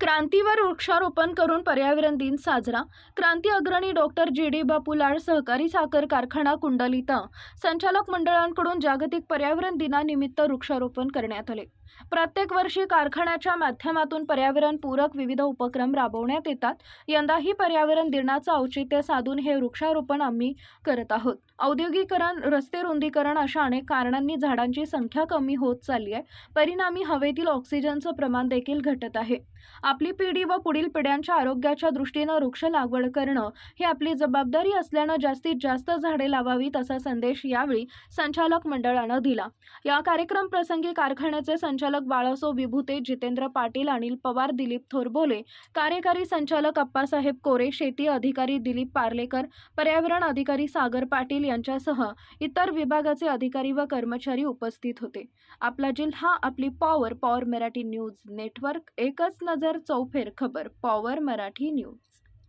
क्रांतीवर वृक्षारोपण करून पर्यावरण दिन साजरा. क्रांती अग्रणी डॉक्टर जी. डी. बापूलाड सहकारी साखर कारखाना कुंडलिता. संचालक मंडळांकडून जागतिक पर्यावरण दिनानिमित्त वृक्षारोपण करण्यात आले. प्रत्येक वर्षी कारखान्याच्या माध्यमातून पर्यावरणपूरक विविध उपक्रम राबवण्यात येतात. यंदाही पर्यावरण दिनाचं औचित्य साधून हे वृक्षारोपण आम्ही करत आहोत. औद्योगिकरण रस्ते रुंदीकरण अशा अनेक कारणांनी झाडांची संख्या कमी होत चालली आहे. परिणामी हवेतील ऑक्सिजनचं प्रमाण देखील घटत आहे. आपली पिढी व पुढील पिढ्यांच्या आरोग्याच्या दृष्टीनं वृक्ष लागवड करणं ही आपली जबाबदारी असल्यानं जास्तीत जास्त झाडे लावावीत असा संदेश यावेळी संचालक मंडळानं दिला. या कार्यक्रम प्रसंगी कारखान्याचे संचालक बाळासो विभूते जितेंद्र पाटील अनिल पवार दिलीप थोरबोले कार्यकारी संचालक अप्पासाहेब कोरे शेती अधिकारी दिलीप पार्लेकर पर्यावरण अधिकारी सागर पाटील यांच्यासह इतर विभागाचे अधिकारी व कर्मचारी उपस्थित होते. आपला जिल्हा आपली power power Marathi news network एकच नजर चौफेर खबर पॉवर मराठी न्यूज.